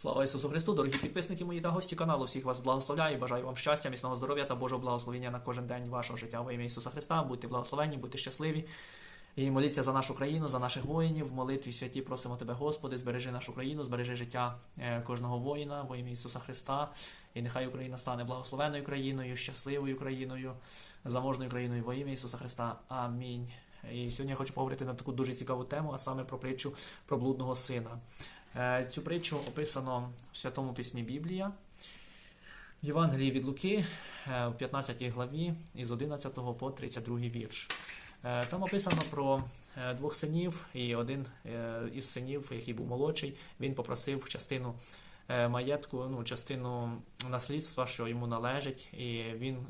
Слава Ісусу Христу, дорогі підписники мої та гості каналу. Всіх вас благословляю. Бажаю вам щастя, міцного здоров'я та Божого благословення на кожен день вашого життя. Во ім'я Ісуса Христа. Будьте благословені, будьте щасливі. І моліться за нашу країну, за наших воїнів. В молитві святі просимо тебе, Господи, збережи нашу країну, збережи життя е, кожного воїна во ім'я Ісуса Христа. І нехай Україна стане благословенною країною, щасливою країною, заможною країною во ім'я Ісуса Христа. Амінь. І сьогодні я хочу поговорити на таку дуже цікаву тему, а саме про притчу про блудного сина. Е, Цю притчу описано в Святому Письмі Біблія. В Євангелії від Луки е, в 15 главі із 11 по 32 вірш. Е, Там описано про двох синів, і один із синів, який був молодший, він попросив частину маєтку, ну, частину наслідства, що йому належить, і він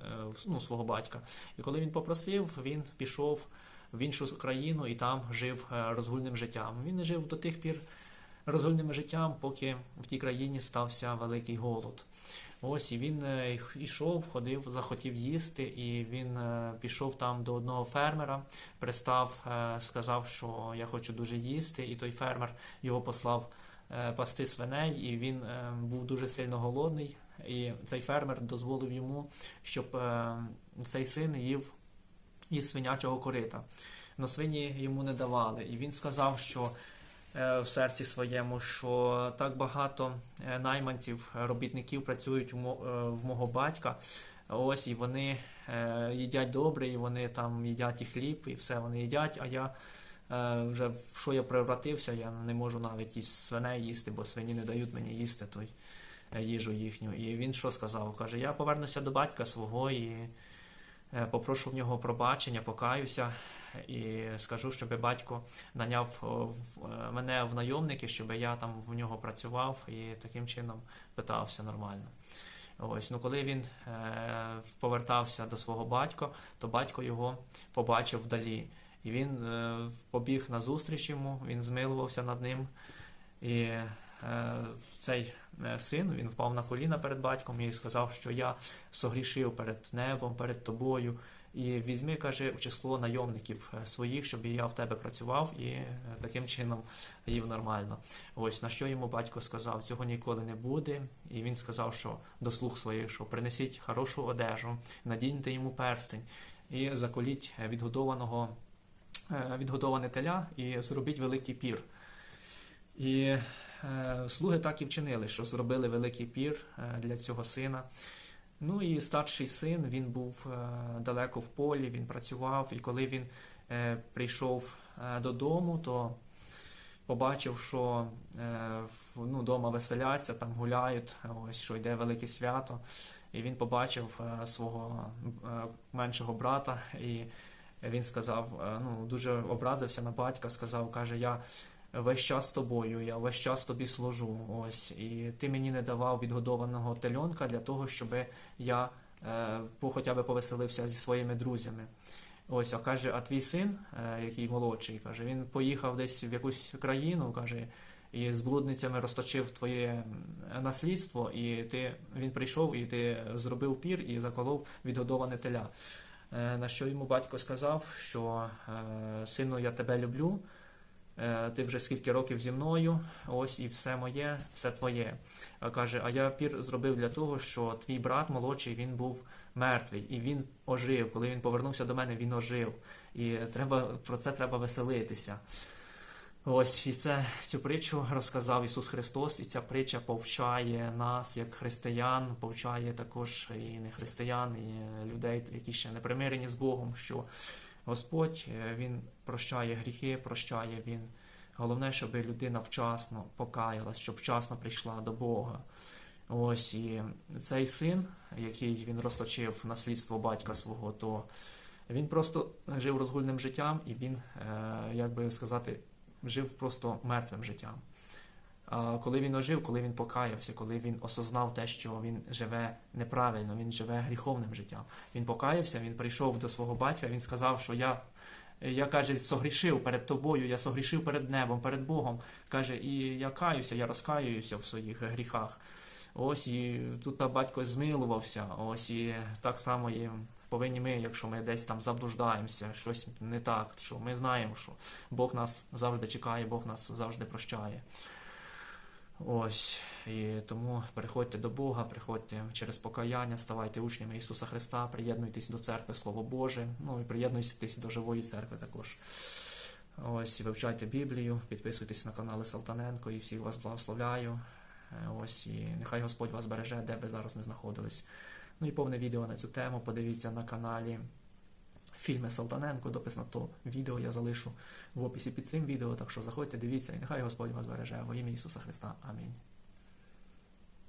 ну, свого батька. І коли він попросив, він пішов в іншу країну і там жив розгульним життям. Він не жив до тих пір розгульним життям, поки в тій країні стався великий голод. Ось і він е, йшов, ходив, захотів їсти, і він е, пішов там до одного фермера, пристав, е, сказав, що я хочу дуже їсти, і той фермер його послав пасти свиней, і він був дуже сильно голодний. І цей фермер дозволив йому, щоб цей син їв із свинячого корита. Но свині йому не давали. І він сказав, що в серці своєму, що так багато е, найманців, е, робітників працюють в, мо- е, мого батька. Ось і вони е, їдять добре, і вони там їдять і хліб, і все вони їдять. А я е, вже в що я превратився, я не можу навіть із свиней їсти, бо свині не дають мені їсти той е, їжу їхню. І він що сказав? Каже: Я повернуся до батька свого і е, попрошу в нього пробачення, покаюся і скажу, щоб батько наняв в- е, мене в найомники, щоб я там в нього працював і таким чином питався нормально. Ось, ну коли він е, повертався до свого батька, то батько його побачив вдалі. І він е, побіг на зустріч йому, він змилувався над ним. І е, цей е, син він впав на коліна перед батьком і сказав, що я согрішив перед небом, перед тобою. І візьми, каже, в число найомників е, своїх, щоб я в тебе працював і е, таким чином їв нормально. Ось на що йому батько сказав, цього ніколи не буде. І він сказав, що до слуг своїх, що принесіть хорошу одежу, надіньте йому перстень і заколіть е, відгодованого відгодоване теля і зробіть великий пір. І слуги так і вчинили, що зробили великий пір для цього сина. Ну і старший син він був е, далеко в полі, він працював, і коли він е, прийшов е, додому, то побачив, що ну, дома веселяться, там гуляють, ось що йде велике свято. І він побачив свого меншого брата, і він сказав, ну, дуже образився на батька, сказав, каже, я весь час з тобою, я весь час тобі служу. Ось, і ти мені не давав відгодованого тельонка для того, щоб я е, хоча б повеселився зі своїми друзями. Ось, а каже, а твій син, е, який молодший, каже, він поїхав десь в якусь країну, каже, і з блудницями розточив твоє наслідство, і ти, він прийшов, і ти зробив пір і заколов відгодоване теля. Е, На що йому батько сказав, що е, сину, я тебе люблю, ти вже скільки років зі мною, ось і все моє, все твоє. Каже, а я пір зробив для того, що твій брат молодший він був мертвий, і він ожив. Коли він повернувся до мене, він ожив. І треба про це треба веселитися. Ось і це цю притчу розказав Ісус Христос, і ця притча повчає нас, як християн, повчає також і не християн, і людей, які ще не примирені з Богом, що Господь е, Він прощає гріхи, прощає Він. Головне, щоб людина вчасно покаялась, щоб вчасно прийшла до Бога. Ось і цей син, який він розточив наслідство батька свого, то він просто жив розгульним життям, і він, е, як би сказати, жив просто мертвим життям. Коли він ожив, коли він покаявся, коли він осознав те, що він живе неправильно, він живе гріховним життям. Він покаявся, він прийшов до свого батька, він сказав, що я, я каже, согрішив перед тобою, я согрішив перед небом, перед Богом. Каже, і я каюся, я розкаюся в своїх гріхах. Ось і тут та батько змилувався. Ось і так само і повинні ми, якщо ми десь там заблуждаємося, щось не так, що ми знаємо, що Бог нас завжди чекає, Бог нас завжди прощає. Ось і тому приходьте до Бога, приходьте через покаяння, ставайте учнями Ісуса Христа, приєднуйтесь до церкви, Слово Боже, ну і приєднуйтесь до живої церкви також. Ось, вивчайте Біблію, підписуйтесь на канали Салтаненко і всіх вас благословляю. Е, Ось і нехай Господь вас береже, де би зараз не знаходились. Ну і повне відео на цю тему подивіться на каналі Фільми Салтаненко. Допис на то відео я залишу в описі під цим відео. Так що заходьте, дивіться, і нехай Господь вас береже во ім'я Ісуса Христа. Амінь.